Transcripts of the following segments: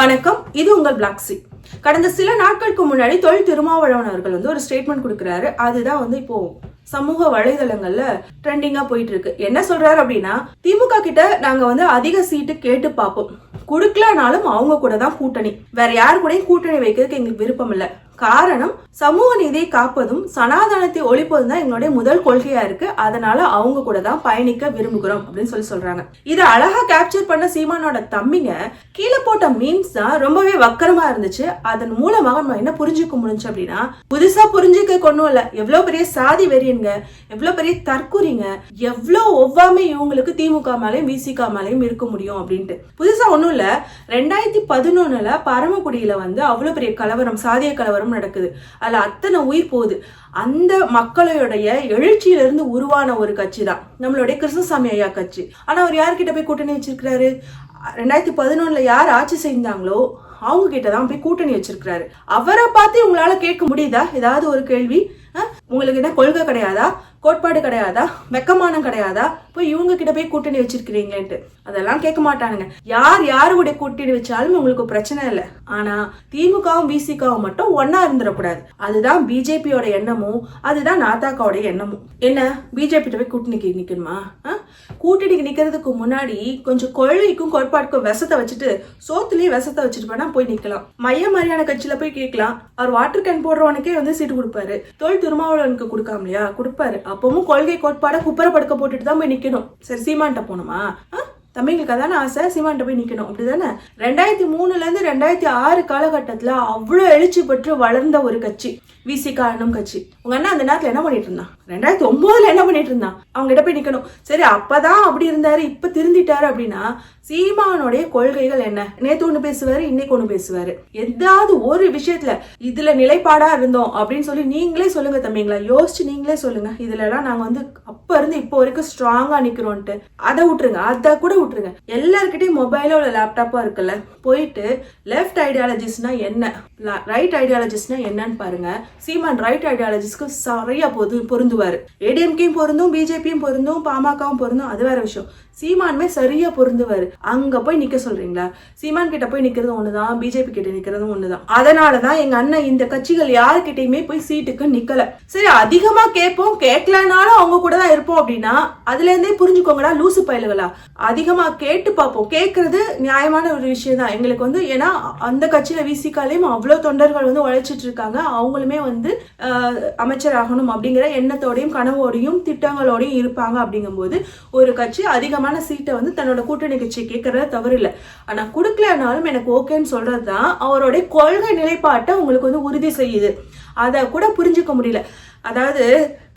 வணக்கம். இது உங்கள் பிளாக்ஸி கடந்த சில நாட்களுக்கு முன்னாடி தொழில் திருமாவளவன் அவர்கள் வந்து ஒரு ஸ்டேட்மெண்ட் கொடுக்குறாரு. அதுதான் வந்து இப்போ சமூக வலைதளங்கள்ல ட்ரெண்டிங்கா போயிட்டு இருக்கு. என்ன சொல்றாரு அப்படின்னா திமுக கிட்ட நாங்க வந்து அதிக சீட்டு கேட்டு பார்ப்போம். குடுக்கலனாலும் அவங்க கூட தான் கூட்டணி. வேற யார் கூடயும் கூட்டணி வைக்கிறதுக்கு எங்களுக்கு விருப்பம் இல்லை. காரணம் சமூக நீதியை காப்பதும் சனாதனத்தை ஒழிப்பதும் தான் எங்களுடைய முதல் கொள்கையா இருக்கு. அதனால அவங்க கூட தான் பயணிக்க விரும்புகிறோம் அப்படின்னு சொல்லி சொல்றாங்க. இதை அழகா கேப்சர் பண்ண சீமானோட தம்பிங்க கீழே போட்ட மீம்ஸ் தான் ரொம்பவே வக்கரமா இருந்துச்சு. அதன் மூலமாக நம்ம என்ன புரிஞ்சுக்க முடிஞ்சு அப்படின்னா புதுசா புரிஞ்சுக்க கொண்டும் இல்ல. எவ்வளவு பெரிய சாதி வெறியனுங்க எவ்வளவு பெரிய தற்குறிங்க எவ்வளவு ஒவ்வாமை இவங்களுக்கு திமுக மேலையும் விசிக மேலையும் இருக்க முடியும் அப்படின்ட்டு. புதுசா ஒண்ணும் இல்ல. ரெண்டாயிரத்தி பதினொன்னுல பரமக்குடியில வந்து அவ்வளவு பெரிய கலவரம் சாதிய கலவரம் நடக்குது. அதில் அத்தனை உயிர் போகுது. அந்த மக்களுடைய எழுச்சியிலிருந்து உருவான ஒரு கட்சி தான் நம்மளுடைய கிருஷ்ணசாமி ஐயா கட்சி. ஆனால் அவர் யார்கிட்ட போய் கூட்டணி வச்சிருக்கிறாரு? ரெண்டாயிரத்தி பதினொன்றில் யார் ஆட்சி செய்தாங்களோ அவங்க கிட்ட தான் போய் கூட்டணி வச்சிருக்கிறாரு. அவரை பார்த்து உங்களால கேட்க முடியுதா? ஏதாவது ஒரு கேள்வி? உங்களுக்கு என்ன கொள்கை கிடையாதா? கோட்பாடு கிடையாதா? வெக்கமானம் கிடையாதா? போய் இவங்க கிட்ட போய் கூட்டணி வச்சிருக்கிறீங்களேன்ட்டு. அதெல்லாம் கேட்க மாட்டானுங்க. யார் யாரு கூட கூட்டணி வச்சாலும் உங்களுக்கு பிரச்சனை இல்லை. ஆனா திமுகவும் பிசிகாவும் மட்டும் ஒன்னா இருந்துடக்கூடாது. அதுதான் பிஜேபியோட எண்ணமும் அதுதான் நாத்தாக்காவோட எண்ணமும். என்ன? பிஜேபி போய் கூட்டணிக்கு நிக்கணுமா? கூட்டணிக்கு நிக்கிறதுக்கு முன்னாடி கொஞ்சம் கொள்கைக்கும் கோட்பாட்டுக்கும் விஷத்தை வச்சுட்டு சோத்துலயும் விஷத்தை வச்சுட்டு வேணா போய் நிக்கலாம். மைய மாதிரியான கட்சியில போய் கேட்கலாம். அவர் வாட்டர் கேன் போடுறவனுக்கே வந்து சீட்டு கொடுப்பாரு. தொழில் திருமாவளவனுக்கு கொடுக்காமலையா? கொடுப்பாரு. அப்பவும் கொள்கை கோட்பாட குப்பரை படுக்க போட்டுட்டு தான் போய் நிக்கணும். சரி சீமான்ட்ட போனோமா தம்பிங்களுக்கு அதான ஆசை? சீமான்ட்ட போய் நிக்கணும். அப்படிதானே? ரெண்டாயிரத்தி மூணுல இருந்து ரெண்டாயிரத்தி ஆறு காலகட்டத்துல அவ்வளவு எழுச்சி பெற்று வளர்ந்த ஒரு கட்சி. விசிகா அண்ணம் கட்சி. உங்க அண்ணா அந்த நேரத்துல என்ன பண்ணிட்டு இருந்தான்? ரெண்டாயிரத்தி ஒன்பதுல என்ன பண்ணிட்டு இருந்தான்? அவங்க கிட்ட போய் நிக்கணும். சரி அப்பதான் அப்படி இருந்தாரு இப்ப திருந்திட்டாரு அப்படின்னா சீமானுடைய கொள்கைகள் என்ன? நேத்து ஒண்ணு பேசுவாரு இன்னைக்கு ஒண்ணு பேசுவாரு. ஏதாவது ஒரு விஷயத்துல இதுல நிலைப்பாடா இருந்தோம் அப்படின்னு சொல்லி நீங்களே சொல்லுங்க தம்பிங்களா. யோசிச்சு நீங்களே சொல்லுங்க. இதுல எல்லாம் நாங்க வந்து அப்ப இருந்து இப்போ வரைக்கும் ஸ்ட்ராங்கா நிக்கிறோம்ட்டு அதை விட்டுருங்க. அதை கூட விட்டுருங்க. எல்லாருக்கிட்டையும் மொபைலோ இல்ல லேப்டாப்போ இருக்குல்ல? போயிட்டு லெஃப்ட் ஐடியாலஜிஸ்னா என்ன? ரைட் ஐடியாலஜிஸ்ட்னா என்னன்னு பாருங்க. சீமான் ரைட் ஐடியாலஜிஸ்க்கு சரியா பொது பொருந்துவாரு. ஏடிஎம்கேயும் பொருந்தும் பிஜேபியும் பொருந்தும் பாமகவும் பொருந்தும் அது வேற விஷயம். சீமானுமே சரியா பொருந்துவாரு. அங்க போய் நிக்க சொல்றீங்களா? சீமான் கிட்ட போய் நிக்கிறது ஒண்ணுதான் பிஜேபி கிட்ட நிக்கிறதும் ஒண்ணுதான். அதனாலதான் எங்க அண்ணன் இந்த கட்சிகள் யாருக்கிட்டயுமே போய் சீட்டுக்கு நிக்கல. சரி அதிகமா கேட்போம் கேட்கலனாலும் அவங்க கூட தான் இருப்போம் அப்படின்னா அதுல இருந்தே புரிஞ்சுக்கோங்கடா லூசு பயலுகளா. அதிகமா கேட்டு பார்ப்போம். கேட்கறது நியாயமான ஒரு விஷயம் தான் எங்களுக்கு வந்து ஏன்னா அந்த கட்சியில விசிகாலையும் அவ்வளவு தொண்டர்கள் வந்து உழைச்சிட்டு இருக்காங்க. அவங்களுமே வந்து அமைச்சராகணும் அமைச்சர் ஆகணும் அப்படிங்கிற எண்ணத்தோடையும் கனவோடையும் திட்டங்களோடையும் இருப்பாங்க அப்படிங்கும்போது ஒரு கட்சி அதிகமான சீட்டை வந்து தன்னோட கூட்டணி கட்சி கேட்கறது தவறு இல்லை. கொடுக்கலனாலும் எனக்கு ஓகேன்னு சொல்றது தான் அவருடைய கொள்கை நிலைப்பாட்டை உங்களுக்கு வந்து உறுதி செய்யுது. அதை கூட புரிஞ்சுக்க முடியல. அதாவது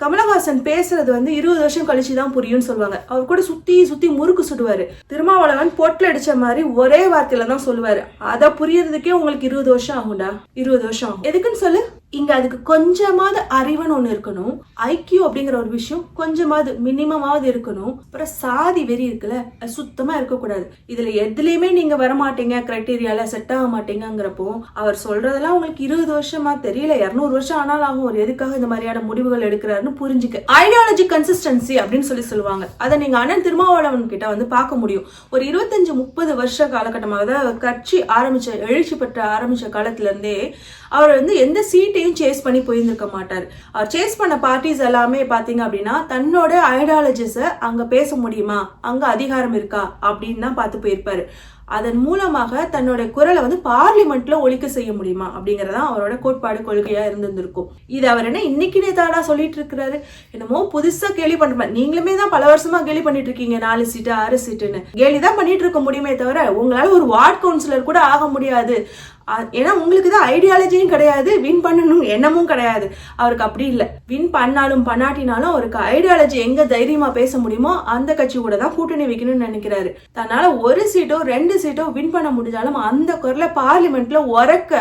கமலஹாசன் பேசுறது வந்து இருபது வருஷம் கழிச்சு தான் புரியும்னு சொல்லுவாங்க. அவர் கூட சுத்தி சுத்தி முறுக்கு சுடுவாரு. திருமாவளவன் பொட்டில் அடிச்ச மாதிரி ஒரே வார்த்தையில தான் சொல்லுவாரு. அதை புரியறதுக்கே உங்களுக்கு இருபது வருஷம் ஆகும்டா. இருபது வருஷம் எதுக்குன்னு சொல்லு? இங்க அதுக்கு கொஞ்சமாவது அறிவுன்னு ஒண்ணு இருக்கணும். ஐக்கியூ அப்படிங்கிற ஒரு விஷயம் கொஞ்சமாவது மினிமமாவது இருக்கணும். அப்புறம் சாதி வெறி இருக்குல்ல அது சுத்தமா இருக்கக்கூடாது. இதுல எதுலயுமே நீங்க வரமாட்டீங்க கிரைட்டீரியால செட் ஆக மாட்டீங்கிறப்போ அவர் சொல்றதெல்லாம் உங்களுக்கு இருபது வருஷமா தெரியல இருநூறு வருஷம் ஆனாலும் ஆகும். ஒரு எதுக்காக இந்த மாதிரியான முடிவுகள் எடுக்கிறாருன்னு புரிஞ்சுக்க. ஐடியாலஜி கன்சிஸ்டன்சி அப்படின்னு சொல்லி சொல்லுவாங்க. அதை நீங்க அண்ணன் திருமாவளவன் கிட்ட வந்து பார்க்க முடியும். ஒரு இருபத்தஞ்சு முப்பது வருஷ காலகட்டமாக தான் கட்சி ஆரம்பிச்ச எழுச்சி பெற்ற ஆரம்பிச்ச காலத்துல இருந்தே அவர் வந்து எந்த சீட்டையும் சேஸ் பண்ணி போயிருந்திருக்க மாட்டார். அவர் சேஸ் பண்ண பார்ட்டிஸ் எல்லாமே பார்த்தீங்க அப்படின்னா தன்னோட ஐடியாலஜிஸை அங்கே பேச முடியுமா? அங்கே அதிகாரம் இருக்கா? அப்படின்னு தான் பார்த்து போயிருப்பாரு. அதன் மூலமாக தன்னோட குரலை வந்து பார்லிமெண்ட்ல ஒழிக்க செய்ய முடியுமா? அப்படிங்கறதா அவரோட கோட்பாடு கொள்கையா இருந்திருந்திருக்கும். இது அவர் என்ன இன்னைக்கு தாடா சொல்லிட்டு இருக்கிறாரு? என்னமோ புதுசா கேலி பண்ற நீங்களுமே தான் பல வருஷமா கேள்வி பண்ணிட்டு இருக்கீங்க நாலு சீட்டு ஆறு சீட்டுன்னு கேலி தான் பண்ணிட்டு இருக்க முடியுமே தவிர உங்களால ஒரு வார்டு கவுன்சிலர் கூட ஆக முடியாது. ஏன்னா உங்களுக்கு தான் ஐடியாலஜியும் கிடையாது வின் பண்ணணும் எண்ணமும் கிடையாது. அவருக்கு அப்படி இல்லை. வின் பண்ணாலும் பண்ணாட்டினாலும் அவருக்கு ஐடியாலஜி எங்க தைரியமா பேச முடியுமோ அந்த கட்சி கூட தான் கூட்டணி வைக்கணும்னு நினைக்கிறாரு. தன்னால ஒரு சீட்டோ ரெண்டு சீட்டோ வின் பண்ண முடிஞ்சாலும் அந்த குரல பார்லிமெண்ட்ல உறக்க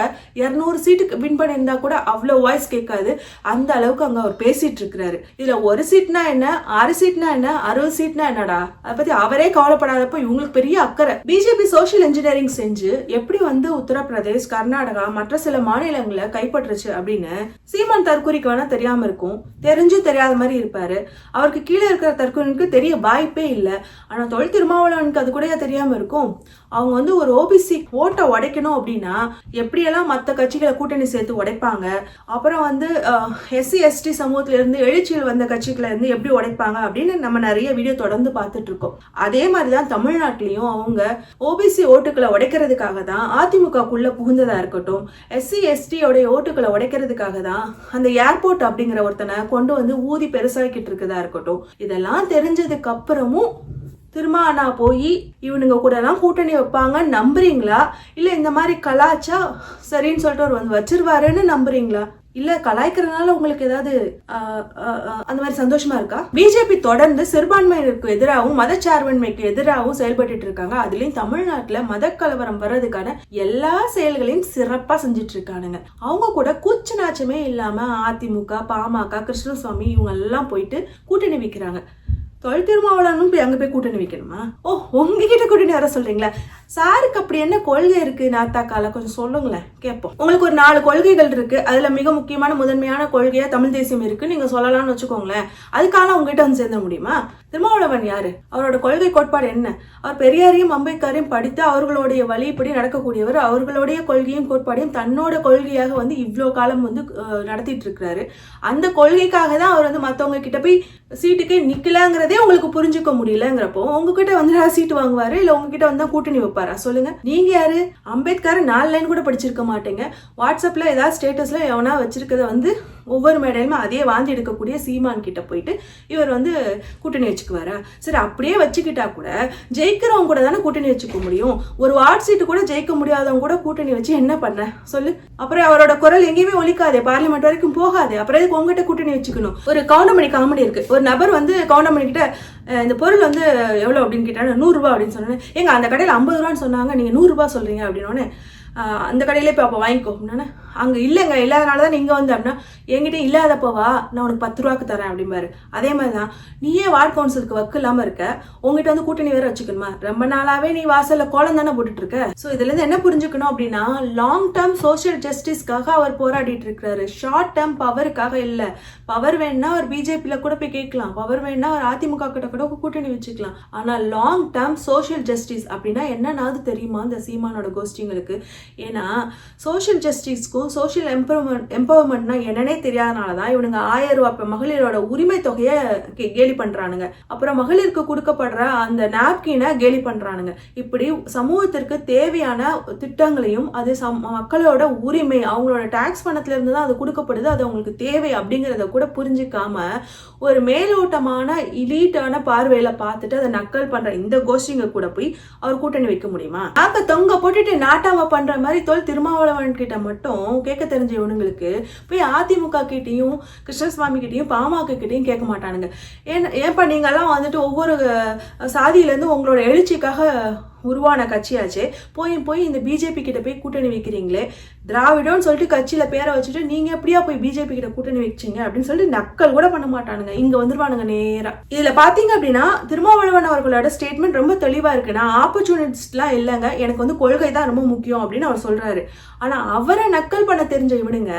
இருநூறு சீட்டுக்கு வின் பண்ணியிருந்தா கூட அவ்வளவு வாய்ஸ் கேட்காது. அந்த அளவுக்கு அங்க அவர் பேசிட்டு இருக்கிறாரு. இதுல ஒரு சீட்னா என்ன ஆறு சீட்னா என்ன அறுபது சீட்னா என்னடா? அதை பத்தி அவரே கவலைப்படாதப்போ இவங்களுக்கு பெரிய அக்கறை. பிஜேபி சோஷியல் இன்ஜினியரிங் செஞ்சு எப்படி வந்து உத்தரப்பிரதேஷ் பிரதேஷ் கர்நாடகா மற்ற சில மாநிலங்களை கைப்பற்றுச்சு அப்படின்னு சீமான் தற்கூரிக்கு வேணா தெரியாம இருக்கும். தெரிஞ்சும் தெரியாத மாதிரி இருப்பாரு. அவருக்கு கீழே இருக்கிற தற்கூரிக்கு தெரிய வாய்ப்பே இல்லை. ஆனா தொழில் திருமாவளவனுக்கு அது கூட தெரியாம இருக்கும். அவங்க வந்து ஒரு ஓபிசி ஓட்டை உடைக்கணும் அப்படின்னா எப்படியெல்லாம் மற்ற கட்சிகளை கூட்டணி சேர்த்து உடைப்பாங்க? அப்புறம் வந்து எஸ்சி எஸ்டி சமூகத்துல இருந்து எழுச்சியில் வந்த கட்சிகளை இருந்து எப்படி உடைப்பாங்க அப்படின்னு நம்ம நிறைய வீடியோ தொடர்ந்து பார்த்துட்டு இருக்கோம். அதே மாதிரிதான் தமிழ்நாட்டிலையும் அவங்க ஓபிசி ஓட்டுகளை உடைக்கிறதுக்காக தான் அதிமுகக்குள்ள புகுந்ததாக இருக்கட்டும். எஸ்சி எஸ்டியோடைய ஓட்டுகளை உடைக்கிறதுக்காக தான் அந்த ஏர்போர்ட் அப்படிங்கிற ஒருத்தனை கொண்டு வந்து ஊதி பெருசாக்கிட்டு இருக்கதா இருக்கட்டும். இதெல்லாம் தெரிஞ்சதுக்கு அப்புறமும் திருமானா போய் இவனுங்க கூட எல்லாம் கூட்டணி வைப்பாங்க நம்புறீங்களா? இல்ல இந்த மாதிரி கலாச்சா? சரின்னு சொல்லிட்டு அவர் வந்து வச்சிருவாருன்னு நம்புறீங்களா? இல்ல கலாய்க்கிறதுனால உங்களுக்கு ஏதாவது அந்த மாதிரி சந்தோஷமா இருக்கா? பிஜேபி தொடர்ந்து சிறுபான்மையினருக்கு எதிராகவும் மதச்சார்பின்மைக்கு எதிராகவும் செயல்பட்டு இருக்காங்க. அதுலயும் தமிழ்நாட்டுல மத கலவரம் வர்றதுக்கான எல்லா செயல்களையும் சிறப்பா செஞ்சுட்டு இருக்கானுங்க. அவங்க கூட கூச்ச நாச்சமே இல்லாம அதிமுக பாமக கிருஷ்ணசுவாமி இவங்க எல்லாம் போயிட்டு கூட்டணி வைக்கிறாங்க. தொழில் திருமாவளவனும் போய் அங்கே போய் கூட்டணி வைக்கணுமா? ஓ உங்ககிட்ட கூட்டணி வர சொல்றீங்களா? சாருக்கு அப்படி என்ன கொள்கை இருக்கு? நாத்தாக்கால கொஞ்சம் சொல்லுங்களேன் கேட்போம் உங்களுக்கு ஒரு நாலு கொள்கைகள் இருக்கு. அதுல மிக முக்கியமான முதன்மையான கொள்கையா தமிழ் தேசியம் இருக்கு நீங்க சொல்லலாம்னு வச்சுக்கோங்களேன். அதுக்கான உங்ககிட்ட வந்து சேர்ந்த முடியுமா? திருமாவளவன் யாரு? அவரோட கொள்கை கோட்பாடு என்ன? அவர் பெரியாரையும் அம்பேத்கரையும் படித்து அவர்களுடைய வழிப்படி நடக்கக்கூடியவர். அவர்களுடைய கொள்கையும் கோட்பாடையும் தன்னோட கொள்கையாக வந்து இவ்வளோ காலம் வந்து நடத்திட்டு இருக்கிறாரு. அந்த கொள்கைக்காக தான் அவர் வந்து மத்தவங்க கிட்ட போய் சீட்டுக்கே நிக்கலங்கிறதே உங்களுக்கு புரிஞ்சுக்க முடியலங்கிறப்போ உங்ககிட்ட வந்து சீட்டு வாங்குவாரு? இல்ல உங்ககிட்ட வந்து கூட்டணி வைப்பாரா? சொல்லுங்க. நீங்க யாரு? அம்பேத்கர் நாலு லைன் கூட படிச்சிருக்க மாட்டீங்க. வாட்ஸ்அப்ல ஏதாவது ஸ்டேட்டஸ்ல எவனா வச்சிருக்கத வந்து ஒவ்வொரு மேடையிலுமே அதே வாந்தி எடுக்கக்கூடிய சீமான் கிட்ட போயிட்டு இவர் வந்து கூட்டணி வச்சுக்குவாரா? சரி அப்படியே வச்சுக்கிட்டா கூட ஜெயிக்கிறவங்க கூட தானே கூட்டணி வச்சுக்க முடியும். ஒரு வார்டு சீட்டு கூட ஜெயிக்க முடியாதவங்க கூட கூட்டணி வச்சு என்ன பண்ண? சொல்லு. அப்புறம் அவரோட குரல் எங்கேயுமே ஒழிக்காது பார்லிமெண்ட் வரைக்கும் போகாதே. அப்புறம் இதுக்கு உங்ககிட்ட கூட்டணி வச்சுக்கணும்? ஒரு கவுண்டமணி காமெடி இருக்கு. ஒரு நபர் வந்து கவுண்டமணி கிட்ட இந்த பொருள் வந்து எவ்வளோ அப்படின்னு கேட்டாங்க நூறு அப்படின்னு சொன்னேன் எங்க அந்த கடையில் ஐம்பது ரூபான்னு சொன்னாங்க நீங்கள் நூறுரூபா சொல்கிறீங்க அப்படின்னோடனே அந்த கடையிலே போய் அப்போ வாங்கிக்கோ அப்படின்னா அங்கே இல்லைங்க இல்லாதனால தான் நீங்கள் வந்து அப்படின்னா என்கிட்ட இல்லாதப்போவா நான் உனக்கு பத்து ரூபாக்கு தரேன் அப்படிம்பாரு. அதே மாதிரி தான் நீயே வார்டு கவுன்சிலுக்கு வக்கு இல்லாமல் இருக்க உங்ககிட்ட வந்து கூட்டணி வேற வச்சுக்கணுமா? ரொம்ப நாளாகவே நீ வாசலில் கோலம் தானே போட்டுட்டு இருக்க ஸோ இதுலேருந்து என்ன புரிஞ்சுக்கணும் அப்படின்னா லாங் டேர்ம் சோஷியல் ஜஸ்டிஸ்க்காக அவர் போராடிட்டு இருக்கிறாரு. ஷார்ட் டேர்ம் பவருக்காக இல்லை. பவர் வேணும்னா அவர் பிஜேபியில் கூட போய் கேட்கலாம். பவர் வேணும்னா அவர் அதிமுக கிட்ட கூட கூட்டணி வச்சுக்கலாம். ஆனால் லாங் டேர்ம் சோஷியல் ஜஸ்டிஸ் அப்படின்னா என்னன்னாவது தெரியுமா இந்த சீமானோட கோஷ்டிங்களுக்கு ஏன்னா சோஷியல் ஜஸ்டிஸ்க்கும் சோஷியல் எம்பவர்மெண்ட் எம்பவர்மெண்ட்னா என்னன்னே தெரியாதனால தான் இவனுங்க ஆயிரம் ரூபாய் மகளிரோட உரிமை தொகையை கே- கேலி பண்ணுறானுங்க அப்புறம் மகளிருக்கு கொடுக்கப்படுற அந்த நாப்கினை கேலி பண்ணுறானுங்க இப்படி சமூகத்திற்கு தேவையான திட்டங்களையும் அது சம் மக்களோட உரிமை அவங்களோட டேக்ஸ் பணத்துலேருந்து தான் அது கொடுக்கப்படுது. அது அவங்களுக்கு தேவை அப்படிங்கிறத கூட புரிஞ்சுக்காம ஒரு மேலோட்டமான இலீட்டான பார்வையில் பார்த்துட்டு அதை நக்கல் பண்ணுற இந்த கோஷ்டிங்க கூட போய் அவர் கூட்டணி வைக்க முடியுமா? நாக்க தொங்க போட்டுட்டு நாட்டாம பண்ணுற மாதிரி தோல் திருமாவளவன் கிட்ட மட்டும் கேட்க தெரிஞ்ச இவனுங்களுக்கு போய் அதிமுக கிட்டேயும் கிருஷ்ணசுவாமி கிட்டேயும் பாமக கிட்டேயும் கேட்க மாட்டானுங்க. ஏன் ஏன்ப்பா நீங்கள்லாம் வந்துட்டு ஒவ்வொரு சாதியிலேருந்து உங்களோட எழுச்சிக்காக உருவான கட்சியாச்சு. போய் போய் இந்த பிஜேபி கிட்ட போய் கூட்டணி வைக்கிறீங்களே. திராவிடம்னு சொல்லிட்டு கட்சியில பேரை வச்சுட்டு நீங்க எப்படியா போய் பிஜேபி கிட்ட கூட்டணி வச்சீங்க அப்படின்னு சொல்லிட்டு நக்கல் கூட பண்ண மாட்டானுங்க. இங்க வந்துருவானுங்க நேராக இதுல பாத்தீங்க அப்படின்னா திருமாவளவன் அவர்களோட ஸ்டேட்மெண்ட் ரொம்ப தெளிவா இருக்கு. நான் ஆப்பர்ச்சுனிட்டிஸ்லாம் இல்லைங்க. எனக்கு வந்து கொள்கை தான் ரொம்ப முக்கியம் அப்படின்னு அவர் சொல்றாரு. ஆனா அவரை நக்கல் பண்ண தெரிஞ்ச இவனுங்க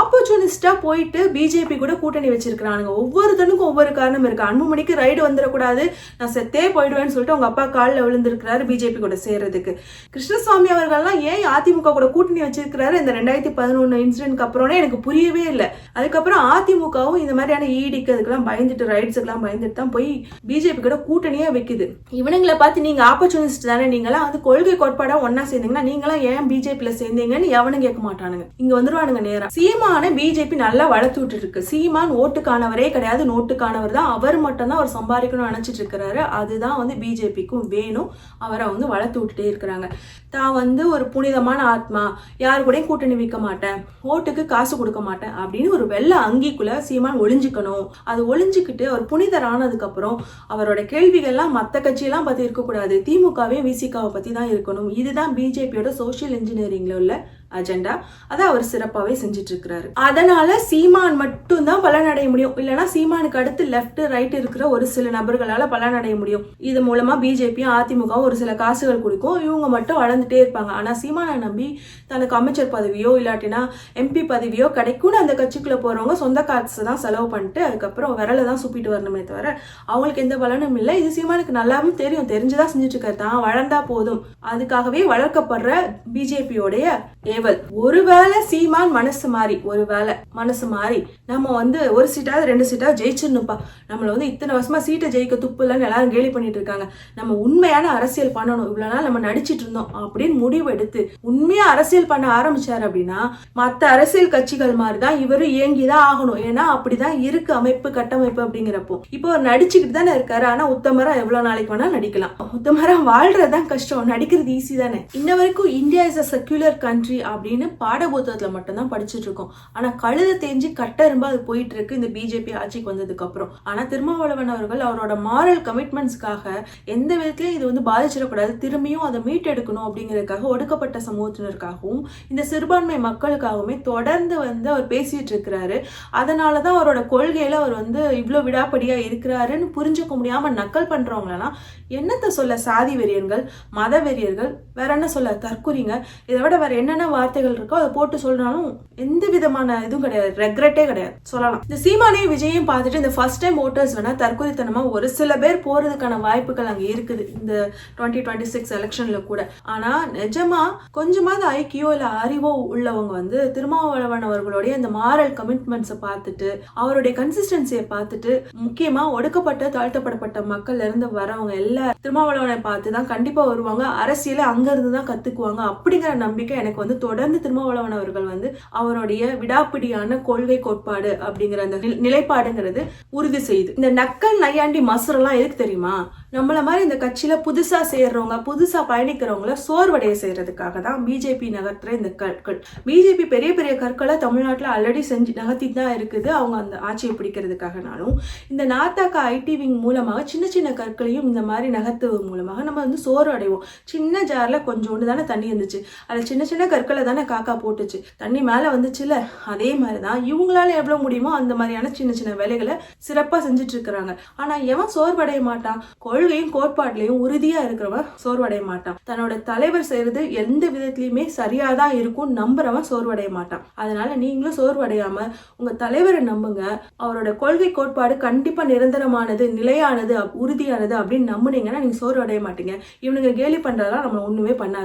ஆப்பர்ச்சுனிஸ்டா போயிட்டு பிஜேபி கூட கூட்டணி வச்சிருக்கிறானுங்க. ஒவ்வொருத்தனுக்கும் ஒவ்வொரு காரணம் இருக்கு. அன்புமணிக்கு ரைடு வந்துடக்கூடாது நான் செத்தே போயிடுவேன்னு சொல்லிட்டு அவங்க அப்பா காலில் விழுந்திருக்கிறாரு. பிஜேபி கூட சேர்றதுக்கு. கிருஷ்ணசுவாமி அவர்கள்லாம் ஏன் அதிமுக கூட கூட்டணி வச்சிருக்கிறாரு? இந்த ரெண்டாயிரத்தி பதினொன்று இன்சிடென்ட்க்கு அப்புறம்னே எனக்கு புரியவே இல்லை. அதுக்கப்புறம் அதிமுகவும் இந்த மாதிரியான ஈடிக்கு அதுக்கெல்லாம் பயந்துட்டு ரைட்ஸுக்கெல்லாம் பயந்துட்டு தான் போய் பிஜேபி கூட கூட்டணியே வைக்குது. இவனுங்களை பார்த்து நீங்க ஆப்பர்ச்சுனிஸ்ட் தானே நீங்களாம் வந்து கொள்கை கோட்பாடா ஒன்னா சேர்ந்தீங்கன்னா நீங்களாம் ஏன் பிஜேபியில சேர்ந்தீங்கன்னு எவனும் கேட்க மாட்டானுங்க. இங்க வந்துருவானுங்க நேரம் சீமான பிஜேபி நல்லா வளர்த்து விட்டு இருக்கு சீமான் ஓட்டுக்கானவரே கிடையாது நோட்டுக்கானவர் தான். அவர் மட்டும் தான் அவர் சம்பாதிக்கணும்னு நினைச்சிட்டு இருக்கிறாரு. அதுதான் வந்து பிஜேபிக்கும் வேணும். அவரை வந்து வளர்த்து விட்டுட்டே இருக்கிறாங்க. தான் வந்து ஒரு புனிதமான ஆத்மா யார் கூடயும் கூட்டணி வைக்க மாட்டேன் ஓட்டுக்கு காசு கொடுக்க மாட்டேன் அப்படின்னு ஒரு வெள்ளை அங்கிக்குள்ள சீமான் ஒளிஞ்சிக்கணும். அது ஒளிஞ்சுக்கிட்டு அவர் புனிதர் அப்புறம் அவரோட கேள்விகள்லாம் மற்ற கட்சியெல்லாம் பத்தி இருக்கக்கூடாது. திமுகவே விசிகாவை பத்தி தான் இருக்கணும். இதுதான் பிஜேபியோட சோஷியல் இன்ஜினியரிங்ல உள்ள அஜெண்டா அதை அவர் சிறப்பாகவே செஞ்சுட்டு இருக்கிறாரு அதனால சீமான் மட்டும்தான் பலனடைய முடியும். இல்லைன்னா சீமானுக்கு அடுத்து லெஃப்ட் ரைட் இருக்கிற ஒரு சில நபர்களால் பலனடைய முடியும். இது மூலமா பிஜேபியும் அதிமுகவும் ஒரு சில காசுகள் கொடுக்கும். இவங்க மட்டும் வளர்ந்துட்டே இருப்பாங்க. ஆனால் சீமானை நம்பி தனக்கு அமைச்சர் பதவியோ இல்லாட்டினா எம்பி பதவியோ கிடைக்கும்னு அந்த கட்சிக்குள்ள போறவங்க சொந்த காசு தான் செலவு பண்ணிட்டு அதுக்கப்புறம் விரலை தான் சுப்பிட்டு வரணுமே தவிர அவங்களுக்கு எந்த பலனும் இல்லை. இது சீமானுக்கு நல்லாவும் தெரியும். தெரிஞ்சுதான் செஞ்சுட்டு இருக்காரு தான் வளர்ந்தா போதும். அதுக்காகவே வளர்க்கப்படுற பிஜேபியோடைய ஏவல். ஒருவேளை சீமான் மனசு மாறி ஒருவேளை மனசு மாறி நம்ம வந்து ஒரு சீட்டாவது ரெண்டு சீட்டாவது ஜெயிச்சிடணும்ப்பா. நம்மள வந்து இத்தனை வருஷமா சீட்டை ஜெயிக்க துப்பு இல்லைன்னு எல்லாரும் கேலி பண்ணிட்டு இருக்காங்க. நம்ம உண்மையான அரசியல் பண்ணணும். இவ்வளவு நாள் நம்ம நடிச்சிட்டு இருந்தோம் அப்படின்னு முடிவு எடுத்து உண்மையா அரசியல் பண்ண ஆரம்பிச்சாரு அப்படின்னா மத்த அரசியல் கட்சிகள் மாதிரி தான் இவரும் இயங்கிதான் ஆகணும். ஏன்னா அப்படிதான் இருக்கு அமைப்பு கட்டமைப்பு அப்படிங்கிறப்போ. இப்போ அவர் நடிச்சுக்கிட்டு தானே இருக்காரு. ஆனா உத்தமரா எவ்வளவு நாளைக்கு வேணாலும் நடிக்கலாம். உத்தமரா வாழ்றதுதான் கஷ்டம். நடிக்கிறது ஈஸி தானே. இன்ன வரைக்கும் India is a secular country அப்படின்னு பாடபுத்தகத்துல மட்டும்தான் படிச்சுட்டு இருக்கோம். ஆனால் கழுத தேஞ்சு கட்டரும்பா அது போயிட்டு இருக்கு இந்த பிஜேபி ஆட்சிக்கு வந்ததுக்கு அப்புறம். ஆனால் திருமாவளவன் அவர்கள் அவரோட மாரல் கமிட்மெண்ட்ஸ்க்காக எந்த விதத்திலயும் இது வந்து பாதிச்சிடக்கூடாது. திரும்பியும் அதை மீட்டெடுக்கணும் அப்படிங்கிறதுக்காக ஒடுக்கப்பட்ட சமூகத்தினருக்காகவும் இந்த சிறுபான்மை மக்களுக்காகவுமே தொடர்ந்து வந்து அவர் பேசிட்டு இருக்கிறாரு. அதனாலதான் அவரோட கொள்கையில அவர் வந்து இவ்வளவு விடாப்படியா இருக்கிறாருன்னு புரிஞ்சுக்க முடியாம நக்கல் பண்றவங்களெல்லாம் என்னத்த சொல்ல சாதி வெறியர்கள் மத வெறியர்கள் வேற என்ன சொல்ல தற்குறிங்க இதை விட வேற என்னென்ன வார்த்தைகள் இருக்கோ அதை போட்டு சொல்றாலும் எந்த விதமான இதுவும் கிடையாது. ரெக்ரெட்டே கிடையாது. சொல்லலாம். இந்த சீமானையும் விஜயும் பார்த்துட்டு இந்த ஃபர்ஸ்ட் டைம் ஓட்டர்ஸ் வேணா தற்கொலைத்தனமா ஒரு சில பேர் போறதுக்கான வாய்ப்புகள் அங்க இருக்குது இந்த டுவெண்ட்டி டுவெண்ட்டி சிக்ஸ் எலெக்ஷன்ல கூட. ஆனா நிஜமா கொஞ்சமாவது ஐக்கியோ இல்ல அறிவோ உள்ளவங்க வந்து திருமாவளவன் அவர்களுடைய இந்த மாரல் கமிட்மெண்ட்ஸை பார்த்துட்டு அவருடைய கன்சிஸ்டன்சியை பார்த்துட்டு முக்கியமா ஒடுக்கப்பட்ட தாழ்த்தப்படப்பட்ட மக்கள்ல இருந்து வரவங்க எல்லா திருமாவளவனை பார்த்து தான் கண்டிப்பா வருவாங்க. அரசியல அங்க இருந்து தான் கத்துக்குவாங்க. அப்படிங்கிற நம்பிக்கை எனக்கு வந்து தொடர்ந்து திருமாவளவன் அவர்கள் வந்து அவருடைய விடாப்பிடியான கொள்கை கோட்பாடு அப்படிங்கிற அந்த நில- நிலைப்பாடுங்கிறது உறுதி செய்யுது இந்த நக்கல் நையாண்டி மசுரெல்லாம் எதுக்கு தெரியுமா? நம்மள மாதிரி இந்த கட்சியில புதுசா சேர்றவங்க புதுசா பயணிக்கிறவங்கள சோர்வடைய செய்யறதுக்காக தான் பிஜேபி நகர்த்துற இந்த கற்கள். பிஜேபி பெரிய பெரிய கற்களை தமிழ்நாட்டில் ஆல்ரெடி செஞ்சு நகர்த்தி தான் இருக்குது. அவங்க அந்த ஆட்சியை பிடிக்கிறதுக்காகனாலும். இந்த நாத்தாக்கா ஐடி விங் மூலமாக சின்ன சின்ன கற்களையும் இந்த மாதிரி நகர்த்துவது மூலமாக நம்ம வந்து சோர்வடைவோம். சின்ன ஜாரில் கொஞ்சோண்டு தானே தண்ணி இருந்துச்சு. அதில் சின்ன சின்ன கற்களை தானே காக்கா போட்டுச்சு. தண்ணி மேலே வந்துச்சுல அதே மாதிரி தான் இவங்களால எவ்வளவு முடியுமோ அந்த மாதிரியான சின்ன சின்ன வேலைகளை சிறப்பா செஞ்சுட்டு இருக்கிறாங்க ஆனா எவன் சோர்வடைய மாட்டான்? கொள்கையும் கோட்பாட்டிலையும் உறுதியா இருக்கிறவன் சோர்வடைய மாட்டான். தன்னோட தலைவர் செய்யறது எந்த விதத்திலயுமே சரியாக தான் இருக்கும் நம்புறவன் சோர்வடைய மாட்டான். அதனால நீங்களும் சோர்வடையாம உங்க தலைவரை நம்புங்க. அவரோட கொள்கை கோட்பாடு கண்டிப்பா நிரந்தரமானது நிலையானது அப்- உறுதியானது அப்படின்னு நம்புனீங்கன்னா நீங்க சோர்வடைய மாட்டீங்க. இவனுங்க கேலி பண்றதெல்லாம் நம்ம ஒண்ணுமே பண்ணாது.